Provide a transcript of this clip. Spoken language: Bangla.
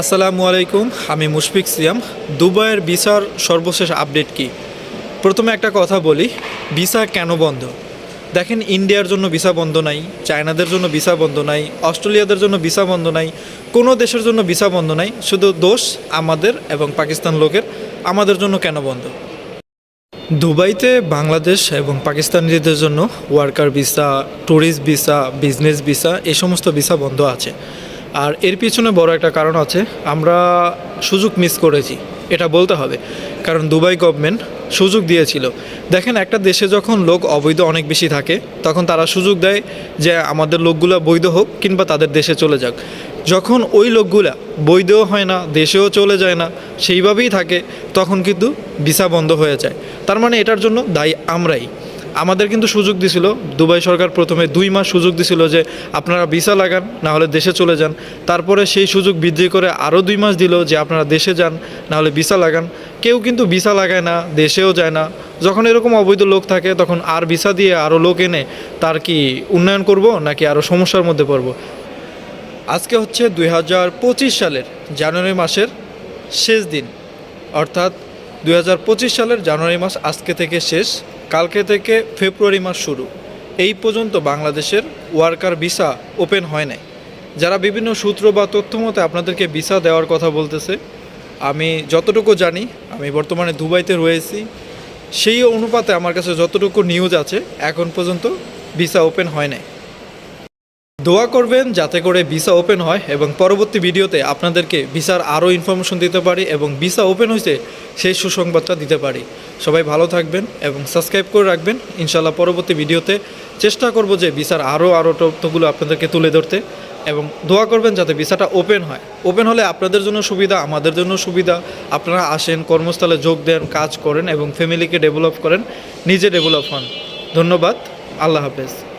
আসসালামু আলাইকুম, আমি মুশফিক সিয়াম। দুবাইয়ের ভিসার সর্বশেষ আপডেট কি? প্রথমে একটা কথা বলি, ভিসা কেন বন্ধ? দেখেন, ইন্ডিয়ার জন্য ভিসা বন্ধ নাই, চায়নাদের জন্য ভিসা বন্ধ নাই, অস্ট্রেলিয়াদের জন্য ভিসা বন্ধ নাই, কোনো দেশের জন্য ভিসা বন্ধ নাই, শুধু দোষ আমাদের এবং পাকিস্তান লোকের, আমাদের জন্য কেন বন্ধ? দুবাইতে বাংলাদেশ এবং পাকিস্তানিদের জন্য worker visa tourist visa business visa এই সমস্ত ভিসা বন্ধ আছে। আর এর পিছনে বড় একটা কারণ আছে, আমরা সুযোগ মিস করেছি, এটা বলতে হবে। কারণ দুবাই গভর্নমেন্ট সুযোগ দিয়েছিল। দেখেন, একটা দেশে যখন লোক অবৈধ অনেক বেশি থাকে, তখন তারা সুযোগ দেয় যে আমাদের লোকগুলো বৈধ হোক কিংবা তাদের দেশে চলে যাক। যখন ওই লোকগুলা বৈধও হয় না, দেশেও চলে যায় না, সেইভাবেই থাকে, তখন কিন্তু ভিসা বন্ধ হয়ে যায়। তার মানে এটার জন্য দায়ী আমরাই। আমাদের কিন্তু সুযোগ দিছিল। দুবাই সরকার প্রথমে দুই মাস সুযোগ দিছিল যে আপনারা ভিসা লাগান, না হলে দেশে চলে যান। তারপরে সেই সুযোগ বৃদ্ধি করে আরও দুই মাস দিল যে আপনারা দেশে যান, না হলে ভিসা লাগান। কেউ কিন্তু ভিসা লাগায় না, দেশেও যায় না। যখন এরকম অবৈধ লোক থাকে, তখন আর ভিসা দিয়ে আরও লোক এনে তার কি উন্নয়ন করব, নাকি আরও সমস্যার মধ্যে পড়ব? আজকে হচ্ছে দুই হাজার পঁচিশ সালের জানুয়ারি মাসের শেষ দিন। অর্থাৎ দুই হাজার পঁচিশ সালের জানুয়ারি মাস আজকে থেকে শেষ। কালকে থেকে ফেব্রুয়ারি মাস শুরু। এই পর্যন্ত বাংলাদেশের ওয়ার্কার ভিসা ওপেন হয় নাই। যারা বিভিন্ন সূত্র বা তথ্য মতে আপনাদেরকে ভিসা দেওয়ার কথা বলতেছে, আমি যতটুকু জানি, আমি বর্তমানে দুবাইতে রয়েছি, সেই অনুপাতে আমার কাছে যতটুকু নিউজ আছে, এখন পর্যন্ত ভিসা ওপেন হয় নাই। দোয়া করবেন যাতে করে ভিসা ওপেন হয় এবং পরবর্তী ভিডিওতে আপনাদেরকে ভিসার আরও ইনফরমেশন দিতে পারি এবং ভিসা ওপেন হয়েছে সেই সুসংবাদটা দিতে পারি। সবাই ভালো থাকবেন এবং সাবস্ক্রাইব করে রাখবেন। ইনশাল্লাহ পরবর্তী ভিডিওতে চেষ্টা করব যে ভিসার আরও আরও তথ্যগুলো আপনাদেরকে তুলে ধরতে এবং দোয়া করবেন যাতে ভিসাটা ওপেন হয়। ওপেন হলে আপনাদের জন্য সুবিধা, আমাদের জন্য সুবিধা। আপনারা আসেন, কর্মস্থলে যোগ দেন, কাজ করেন এবং ফ্যামিলিকে ডেভেলপ করেন, নিজে ডেভেলপ হন। ধন্যবাদ। আল্লাহ হাফেজ।